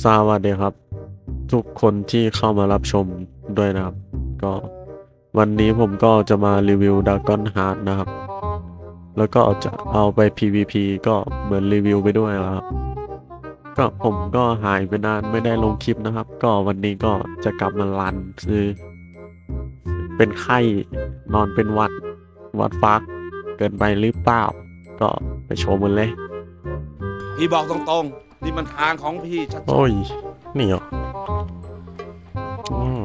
สวัสดีครับ ทุกคนที่เข้ามารับชมด้วยนะครับ ก็วันนี้ผมก็จะมารีวิวด a กอนฮาร์ดนะครับ แล้วก็จะเอาไป PVP ก็เหมือนรีวิวไปด้วยนะครับ ก็ผมก็หายไปนานไม่ได้ลงคลิปนะครับ ก็วันนี้ก็จะกลับมารันคือเป็นไข้นอนเป็นวัดวัดฟักเกินไปหรือเปล่า ก็ไปชมกันเลย พี่บอกตรงๆ นี่มันทางของพี่ชัดโอ้ยนี่เหรออืม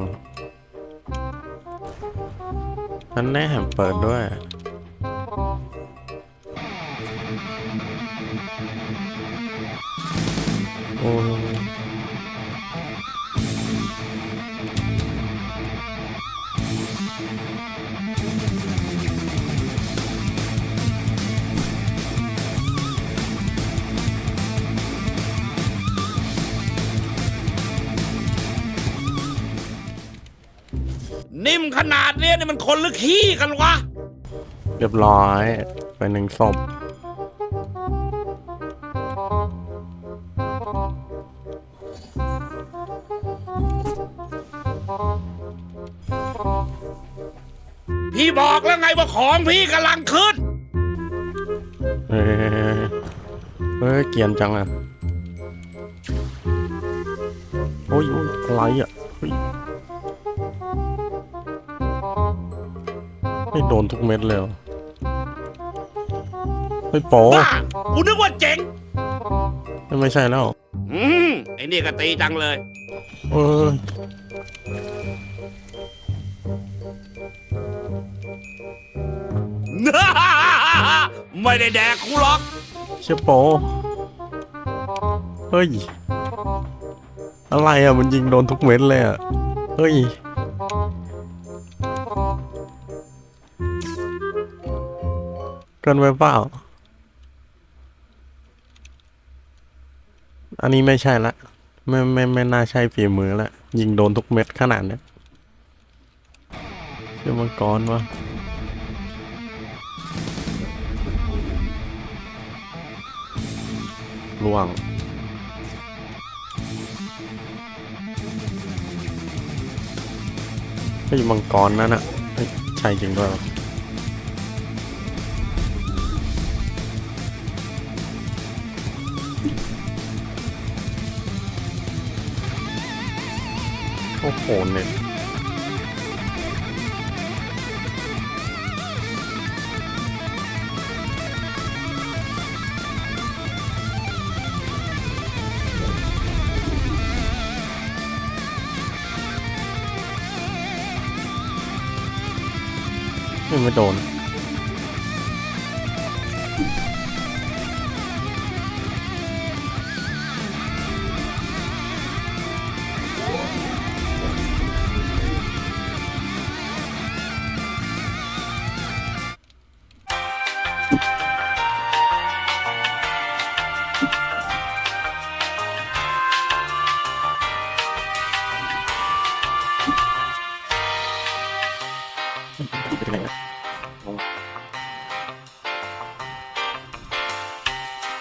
นั่นแน่เปิดด้วย นิ่มขนาดเนี้ยนี่มันคนหรือขี้กันวะ เรียบร้อย ไปหนึ่งศพพี่บอกแล้วไงว่าของพี่กำลังขึ้นเฮ้ยเฮ้ยเกรียนจังอะ โอ้ยโอ้ยอะไรอะเฮ้ย ไม่โดนทุกเม็ดเลยเหรอเฮ้ยโปบ้ากูนึกว่าเจ๋ง ไม่ใช่แล้ว อืมไอ้นี่ก็ตีจังเลย เออไม่ได้แดกกูหรอก เชี่ยโปเฮ้ย อะไรอะ มันยิงโดนทุกเม็ดเลยอะ เฮ้ย กินไปเปล่า อันนี้ไม่ใช่ละ ไม่ไม่ไม่น่าใช่ฝีมือละ ยิงโดนทุกเม็ดขนาดเนี้ยเชื่อมังกรวะล่วงเฮ้ยมังกรนั่นอะเฮ้ยใช่จริงด้วย อ้โหเนี่ยไม่โดน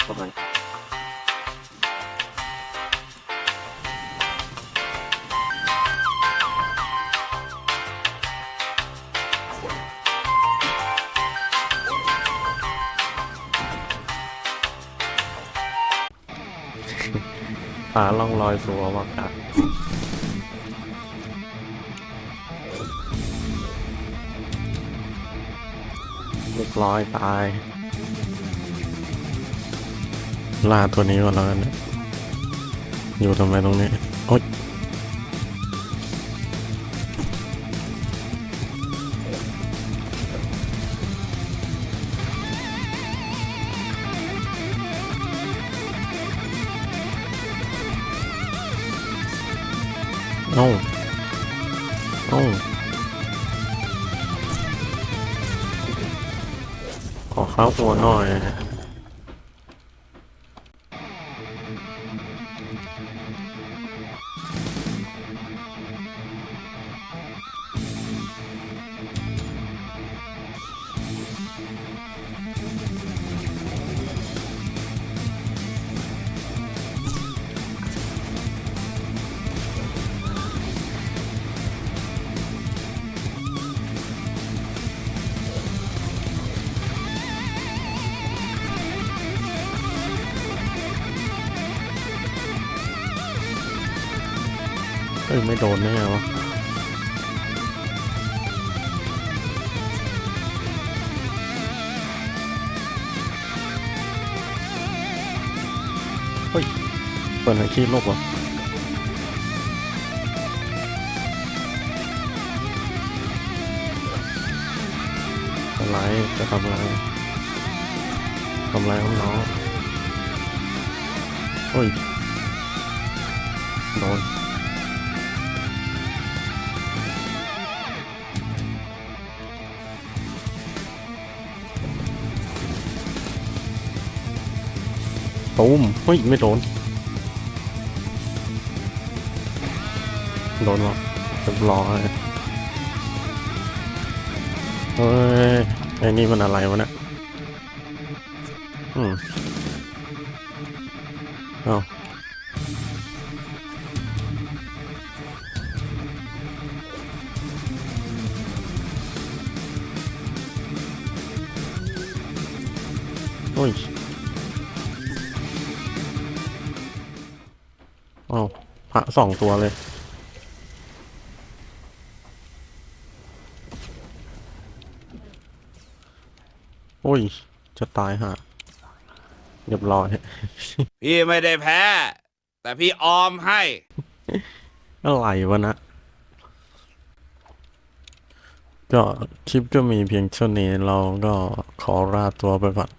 ประมาณป่าล่องลอยสู่อวกาศเรียบร้อยตาย ล่าตัวนี้ก่อนแล้วกันอยู่ทำไมตรงนี้ โอ๊ยเอ้าเอ้าขอข้าวหัวหน่อย ยไม่โดนแน่วะเฮ้ยเปิดให้ขี้โลกวะอะไรจะทำอะไรทำอะไรของน้องโอ้ยโดน ตูมเฮ้ยไม่โดน โดนหรอกเรียบร้อยเฮ้ยไอ้นี่มันอะไรวะเนี่ยอืมเอ้าโอ้ยะสองตัวเลย โอ้ย จะตายฮะเรียบร้อย พี่ไม่ได้แพ้ แต่พี่ออมให้ อะไรวะนะ ก็คลิปก็มีเพียงเท่านี้เราก็ขอลาตัวไปก่อน